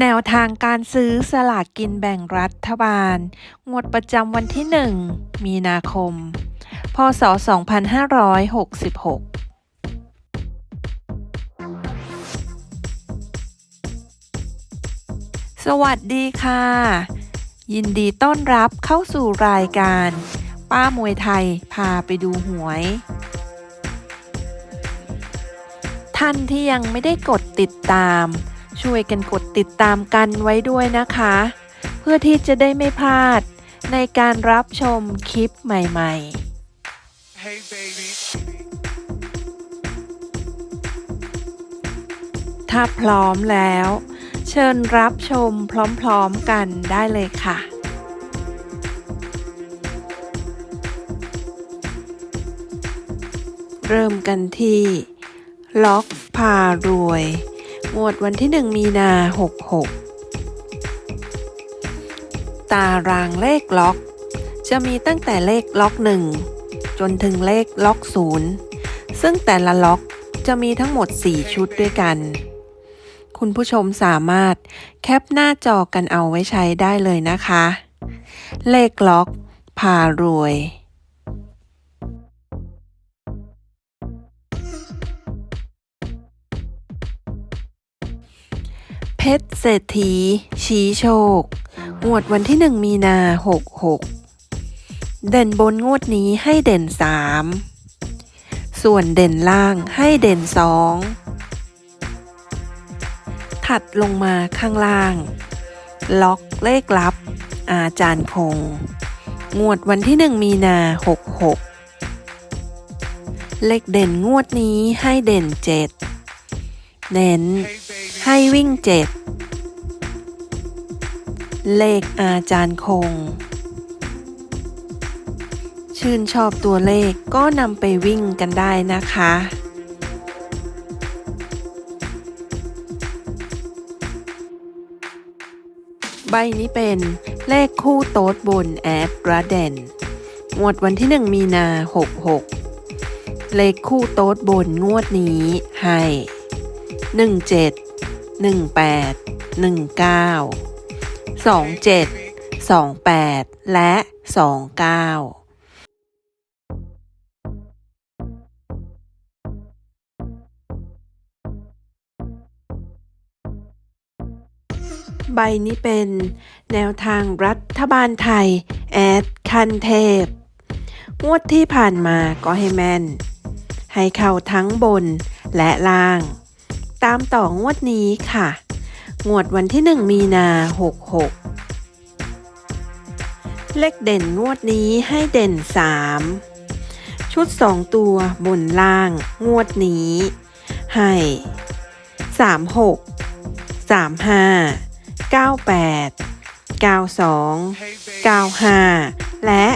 แนวทางการซื้อสลากกินแบ่งรัฐบาล งวดประจำวันที่ 1 มีนาคม พศ 2566สวัสดีค่ะ ยินดีต้อนรับเข้าสู่รายการ ป้ามวยไทยพาไปดูหวย ท่านที่ยังไม่ได้กดติดตาม ช่วยกันกดติดตามกันไว้ด้วยนะคะ เพื่อที่จะได้ไม่พลาดในการรับชมคลิปใหม่ ๆ Hey baby. ถ้าพร้อมแล้ว เชิญรับชมพร้อมๆกันได้เลยค่ะเริ่มกันที่ ล็อกพารวย งวดวันที่ 1 มีนา 66 ตารางเลขล็อก จะมีตั้งแต่เลขล็อก 1 จนถึงเลขล็อก 0 ซึ่งแต่ละล็อกจะมีทั้งหมด 4 ชุดด้วยกัน คุณผู้ชมสามารถแคปหน้าจอกันเอาไว้ใช้ได้เลยนะคะ เลขล็อกพารวย ชรเศรษฐี ชี้โชค งวดวันที่ 1 มีนา 66 เด่นบนงวดนี้ให้เด่น 3 ส่วนเด่นล่างให้เด่น 2 ถัดลงมาข้างล่าง ล็อกเลขลับ อาจารย์คง งวดวันที่ 1 มีนา 66 เลขเด่นงวดนี้ให้เด่น 7 เน้นให้วิ่งเจ็ด เลขอาจารย์คง ชื่นชอบตัวเลขก็นำไปวิ่งกันได้นะคะ ใบนี้เป็นเลขคู่โต๊ดบนแอดระเดนงวดวันที่ 1 มีนา 66 เลขคู่โต๊ดบนงวดนี้ให้ 17 18 19 27 28 และ 29ใบนี้เป็นแนวทางรัฐบาลไทย แอดคันเทพ งวดที่ผ่านมาก็ให้แม่น ให้เข้าทั้งบนและล่าง ตามต่องวดนี้ค่ะ งวดวันที่ 1 มีนา 66 เลขเด่นงวดนี้ให้เด่น 3 ชุด 2 ตัวบนล่าง งวดนี้ ให้ 36 35 98 92 95 และ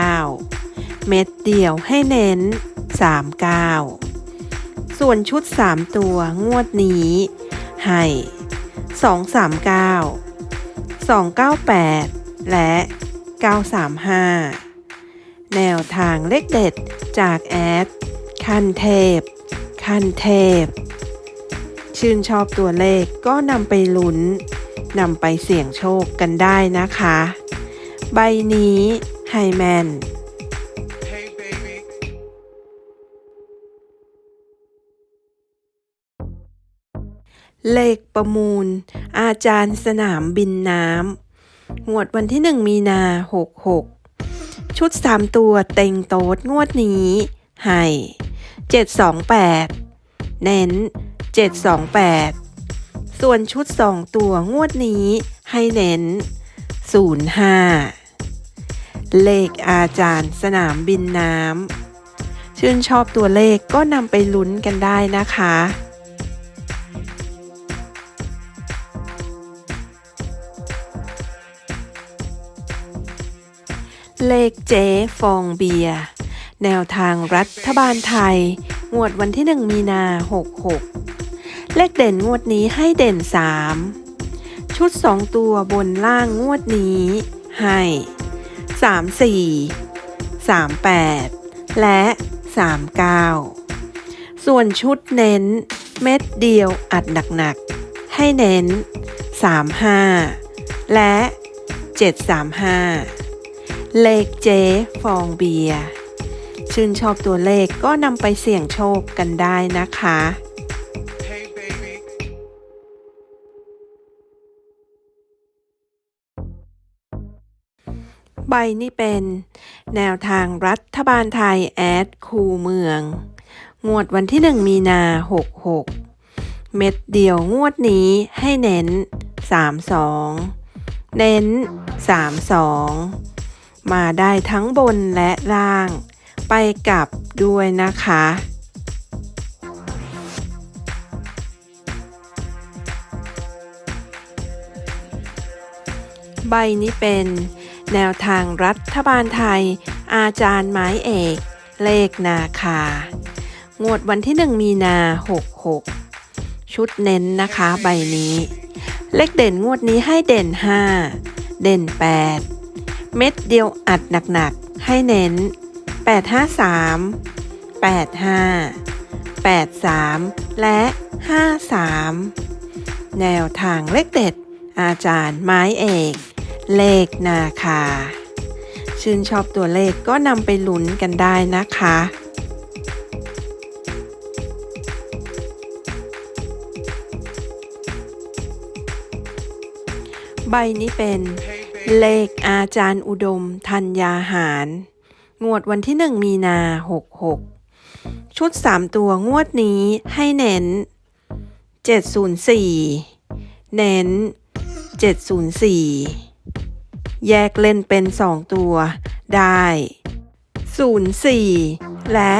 39 เม็ดเดียวให้เน้น 39 ส่วนชุด 3 ตัวงวดนี้ ให้ 239 298 และ 935 แนวทางเลขเด็ดจากแอด คันเทพ คันเทพ ชื่นชอบตัวเลขก็นำไปลุ้นนำไปเสี่ยงโชคกันได้นะคะ ใบนี้ไฮแมน เลขประมูล อาจารย์สนามบินน้ำงวดวันที่ 1 มีนา 66 ชุด 3 ตัวเต็งโต๊ดงวดนี้ ให้ 728 เน้น 728 ส่วนชุด 2 ตัวงวดนี้ให้เน้น 05 เลขอาจารย์สนามบินน้ำชื่นชอบตัวเลขก็นำไปลุ้นกันได้นะคะ เลขเจ๊ฟองเบียร์แนวทางรัฐบาลไทย งวดวันที่ 1 มีนา 66 เลขเด่นงวดนี้ให้เด่น 3 ชุด 2 ตัวบนล่างงวดนี้ให้ 34 38 และ 39 ส่วนชุดเน้นเม็ดเดียวอัดหนักๆ ให้ให้เน้น 35 และ 735 เลขเจฟองเบียร์ชื่นชอบตัวเลขก็นำไปเสี่ยงโชคกันได้นะคะ Hey, baby. ใบนี้เป็น แนวทางรัฐบาลไทยแอดคูเมือง งวดวันที่ 1 มีนา 66 เม็ดเดียวงวดนี้ให้เน้น 32 เน้น 32 มาได้ทั้งบนและล่าง ไปกลับด้วยนะคะ ใบนี้เป็นแนวทางรัฐบาลไทย อาจารย์ไม้เอก เลขนาคางวดวันที่ 1 มีนา 66 ชุดเน้นนะคะใบนี้ เลขเด่นงวดนี้ให้เด่น 5 เด่น 8 เม็ดเดียวอัดหนักๆ ให้เน้น 853 85 83 และ 53 แนวทางเลขเด็ด อาจารย์ไม้เอก เลขนาคา ชื่นชอบตัวเลขก็นำไปลุ้นกันได้นะคะใบนี้เป็น เลขอาจารย์อุดม ธัญญาหาร งวดวันที่1มีนา66ชุด3ตัวงวดนี้ให้เน้น704เน้น704แยกเล่นเป็น2ตัวได้04และ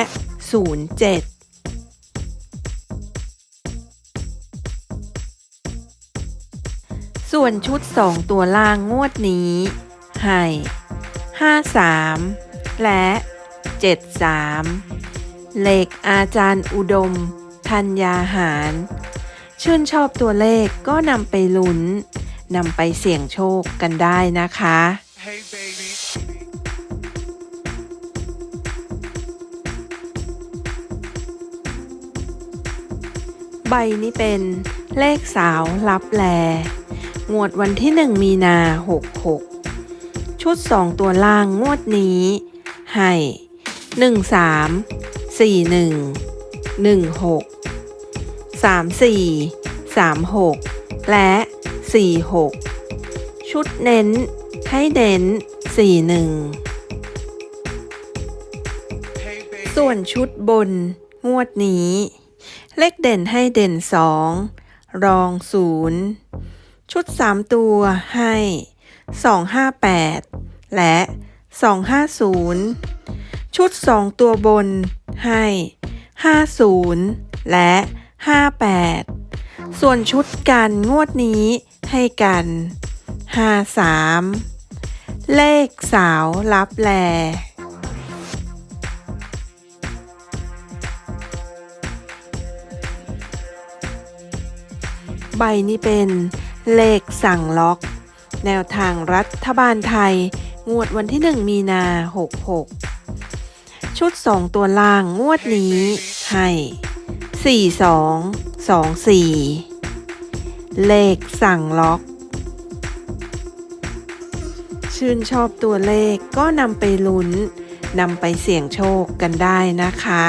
07 ส่วนชุด 2 ตัวล่างงวดนี้ให้53 และ 73 เลขอาจารย์อุดม ธัญญาหาร ชื่นชอบตัวเลขก็นำไปลุ้นนำไปเสี่ยงโชคกันได้นะคะ Hey, baby. ใบนี้เป็นเลขสาวลับแล งวดวันที่ 1 มีนา 66 ชุด 2 ตัวล่างงวดนี้ ให้ 13 41 16 34 36 และ 46 ชุดเน้น ให้เน้น 41 ส่วนชุดบนงวดนี้ เลขเด่นให้เด่นสองรองศูนย์ ชุดสามตัวให้สองห้าแปดและสองห้าศูนย์ชุดสองตัวบนให้ห้าศูนย์และห้าแปดส่วนชุดกันงวดนี้ให้กันห้าสามเลขสาวรับแลใบนี้เป็น เลขสั่งล็อก แนวทางรัฐบาลไทย งวดวันที่ 1 มีนา 66 ชุด 2 ตัวล่างงวดนี้ ให้ 42 24 เลขสั่งล็อก ชื่นชอบตัวเลขก็นำไปลุ้นนำไปเสี่ยงโชคกันได้นะคะ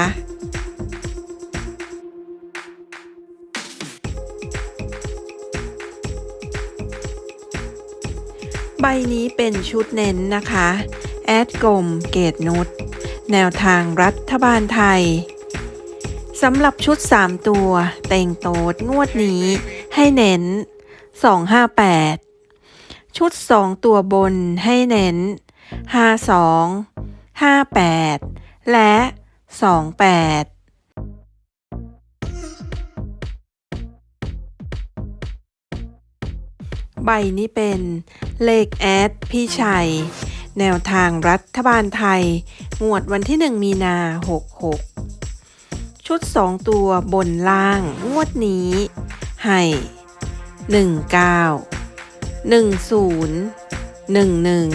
นี้เป็นชุดเน้นนะคะ แอดกลมเกตนุชแนวทางรัฐบาลไทยสำหรับชุด 3 ตัว เต่งโตดงวดนี้ให้เน้น 258 ชุด 2 ตัวบนให้เน้น 52 58 และ 28 ใบนี้เป็นเลขแอดพี่ชัย แนวทางรัฐบาลไทย งวดวันที่ 1 มีนา 66 ชุด 2 ตัวบนล่างงวดนี้ ให้ 19 10 11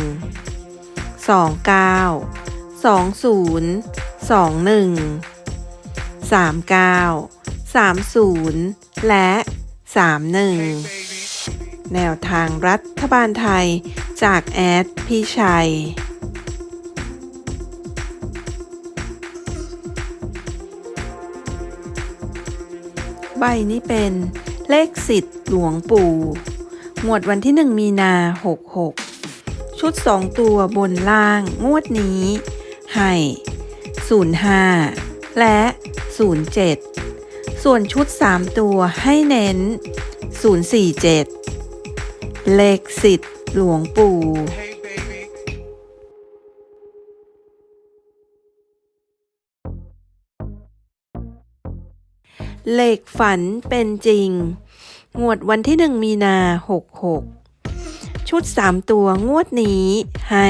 29 20 21 39 30 และ 31. แนวทางรัฐบาลไทย จากแอดพี่ชัย ใบนี้เป็นเลขสิทธิ์หลวงปู่หมวดวันที่ 1 มีนา 66 ชุด 2 ตัวบนล่างงวดนี้ ให้ 05 และ 07 ส่วนชุด 3 ตัวให้เน้น047 เลขสิทธิ์หลวงปู่ Hey, baby. เลขฝันเป็นจริง งวดวันที่1มีนา66ชุด3ตัวงวดนี้ให้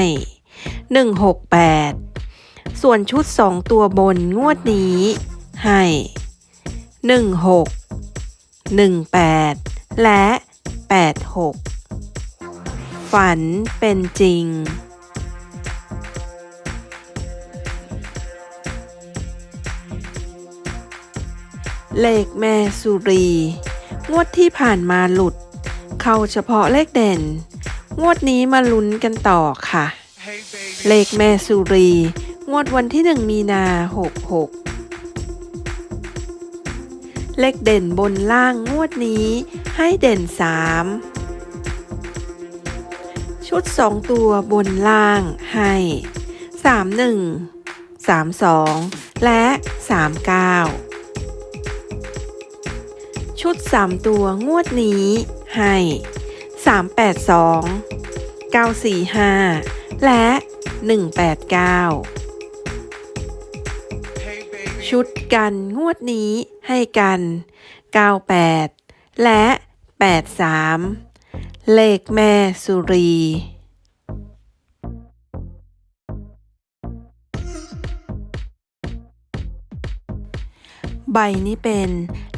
168ส่วนชุด2ตัวบนงวดนี้ให้16 18และ86 ฝันเป็นจริง เลขแม่สุรี งวดที่ผ่านมาหลุด เข้าเฉพาะเลขเด่น งวดนี้มาลุ้นกันต่อค่ะ Hey, เลขแม่สุรี งวดวันที่1มีนา66เลขเด่นบนล่างงวดนี้ให้เด่น3 ชุด 2 ตัวบนล่างให้ 31 32 และ 39 ชุด 3 ตัวงวดนี้ให้ 382 945 และ 189 ชุดกันงวดนี้ให้กัน 98 และ 83 เลขแม่สุรี ใบนี้เป็น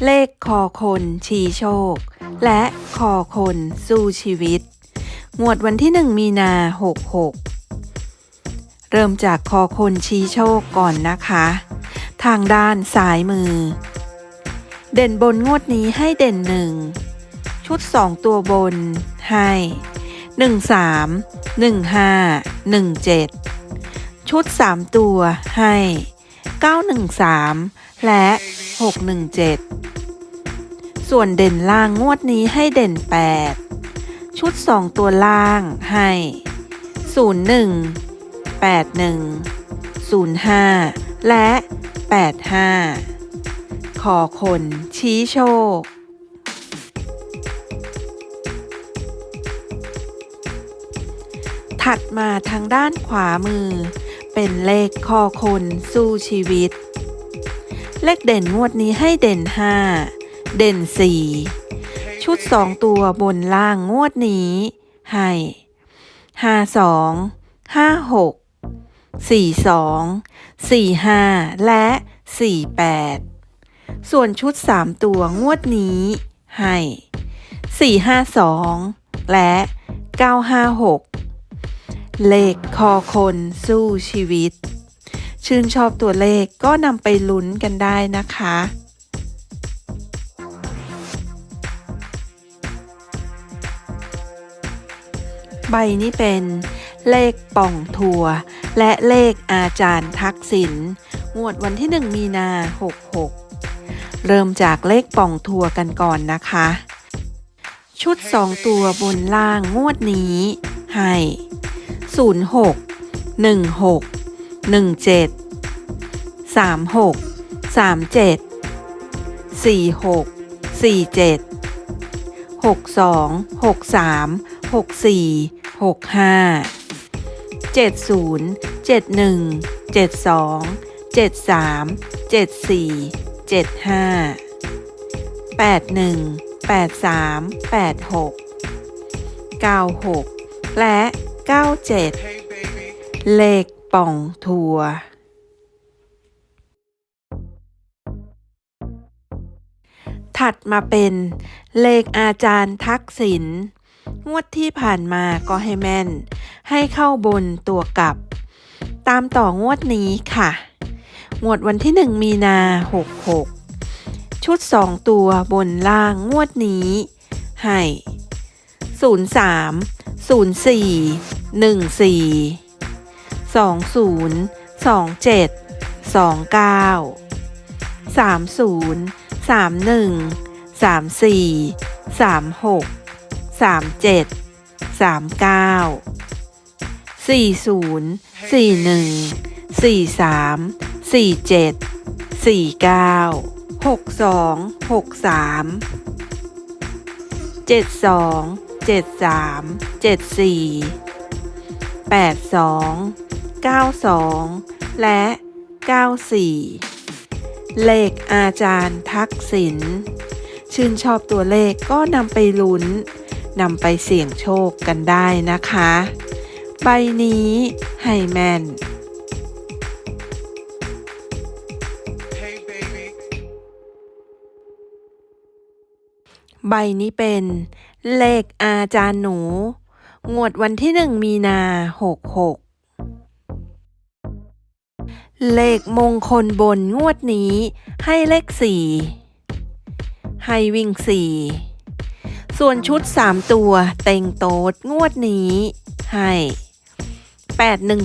เลขคอคนชีโชค และคอคนสู้ชีวิต งวดวันที่ 1 มีนา 66 เริ่มจากคอคนชี้โชคก่อนนะคะ ทางด้านซ้ายมือ เด่นบนงวดนี้ให้เด่นหนึ่งชุด 2 ตัวบน ให้ 1 3 1 5 1 7 ชุด 3 ตัวให้ 913 และ 617 ส่วนเด่นล่างงวดนี้ให้เด่น 8 ชุด 2 ตัวล่างให้ 01 81 05 และ 85 ขอคนชี้โชค ถัดมาทางด้านขวามือ เป็นเลขคอคนสู้ชีวิต เลขเด่นงวดนี้ให้เด่น 5 เด่น 4 ชุด 2 ตัวบนล่างงวดนี้ให้52 56 42 45 และ 48 ส่วนชุด 3 ตัวงวดนี้ให้ 452 และ 956 เลขคอคนสู้ชีวิต ชื่นชอบตัวเลขก็นำไปลุ้นกันได้นะคะใบนี้เป็นเลขป่องทัว และเลขอาจารย์ทักษิณงวดวันที่ 1 มีนา 66 เริ่มจากเลขป่องทัวกันก่อนนะคะ ชุด 2 ตัวบนล่างงวดนี้ ให้ 06 16 17 36 37 46 47 62 63 64 65 70 71 72 73 74 75 81 83 86 96 และ 97เลขป่องทัว ถัดมาเป็นเลขอาจารย์ทักษิณงวดที่ผ่านมาก็ให้แม่น ให้เข้าบนตัวกลับ ตามต่องวดนี้ค่ะ งวดวันที่ 1 มีนา 66 ชุด 2 ตัวบนล่างงวดนี้ ให้ 03 04 14 20 27 29 30 31 34 36 37 39 40 41 43 47 49 62 63 72 73 74 82 92 และ 94 เลขอาจารย์ทักษิณชื่นชอบตัวเลขก็นำไปลุ้นนำไปเสี่ยงโชคกันได้นะคะ ใบนี้ให้แม่น Hey baby, ใบนี้เป็นเลขอาจารย์หนู งวดวันที่หนึ่งมีนาหกหกเลขมงคลบนงวดนี้ ให้เลขสี่ให้วิ่งสี่ส่วนชุดสามตัวเต็งโต๊ดงวดนี้ ให้แปดหนึ่ง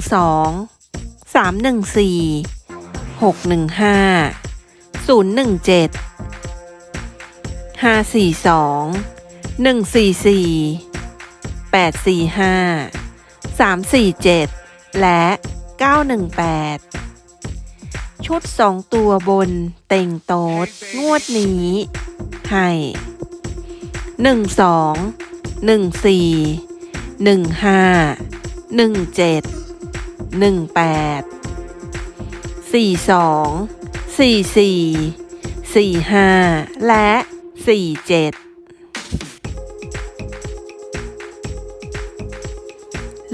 สองสามหนึ่งสี่หกหนึ่งห้าศูนย์หนึ่งเจ็ดห้าสี่สองหนึ่งสี่สี่แปดสี่ห้าสามสี่เจ็ดและเก้าหนึ่งแปดชุดสองตัวบนเต็งโต๊ดงวดนี้ให้หนึ่งสองหนึ่งสี่หนึ่งห้าหนึ่งเจ็ดหนึ่งแปดสี่สองสี่สี่สี่ห้าและสี่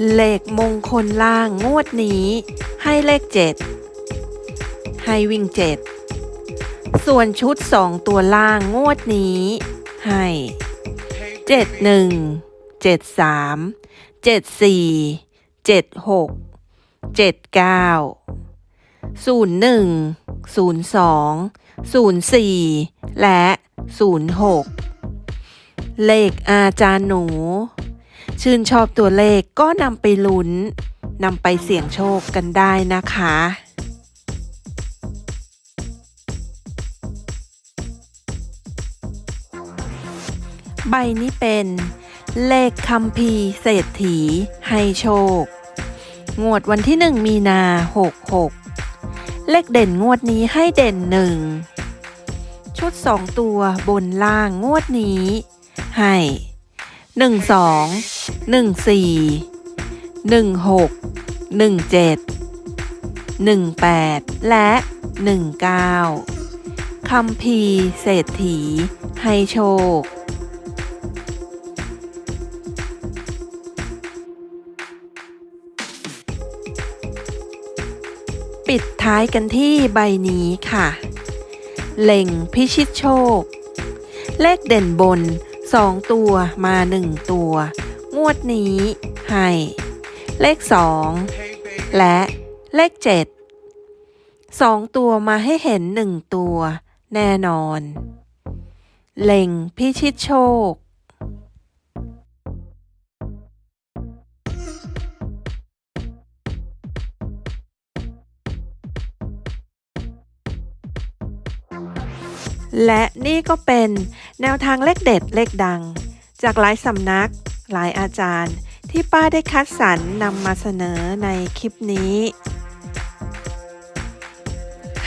เลขมงคลล่างงวดนี้ ให้เลขเจ็ดให้วิ่งเจ็ดส่วนชุดสองตัวล่างงวดนี้ ให้ hey เจ็ด baby, หนึ่งเจ็ดสามเจ็ดสี่เจ็ดหกเจ็ดเก้าศูนย์หนึ่งศูนย์สองศูนย์สี่และศูนย์หกเลขอาจารย์หนู ชื่นชอบตัวเลขก็นำไปลุ้นนำไปเสี่ยงโชคกันได้นะคะ ใบนี้เป็นเลขคัมภีร์เศรษฐีให้โชค งวดวันที่หนึ่งมีนาหกหกเลขเด่นงวดนี้ให้เด่นหนึ่งชุดสองตัวบนล่างงวดนี้ ให้หนึ่งสอง หนึ่งสี่หนึ่งหกหนึ่งเจ็ดหนึ่งแปดและหนึ่งเก้าคัมภีเศรษฐี ให้โชคปิดท้ายกันที่ใบนี้ค่ะ เล็งพิชิตโชค เลขเด่นบน 2 ตัวมา 1 ตัว งวดนี้ให้ เลข 2 และเลข 7 2 ตัวมาให้เห็น 1 ตัว แน่นอน เล็งพิชิตโชคและนี่ก็เป็นแนวทางเลขเด็ดเลขดัง จากหลายสำนัก หลายอาจารย์ที่ป้าได้คัดสรรนำมาเสนอในคลิปนี้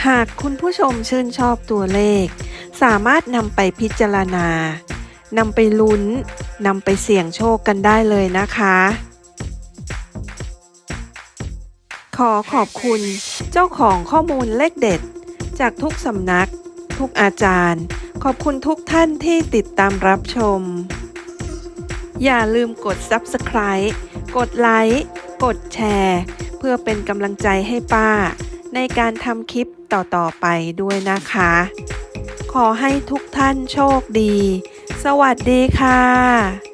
หากคุณผู้ชมชื่นชอบตัวเลข สามารถนำไปพิจารณานำไปลุ้นนำไปเสี่ยงโชคกันได้เลยนะคะ ขอขอบคุณเจ้าของข้อมูลเลขเด็ด จากทุกสำนัก ทุกอาจารย์ ขอบคุณทุกท่านที่ติดตามรับชม อย่าลืมกด Subscribe กดไลค์กดแชร์ เพื่อเป็นกำลังใจให้ป้า ในการทำคลิปต่อ ๆ ไปด้วยนะคะ ขอให้ทุกท่านโชคดี สวัสดีค่ะ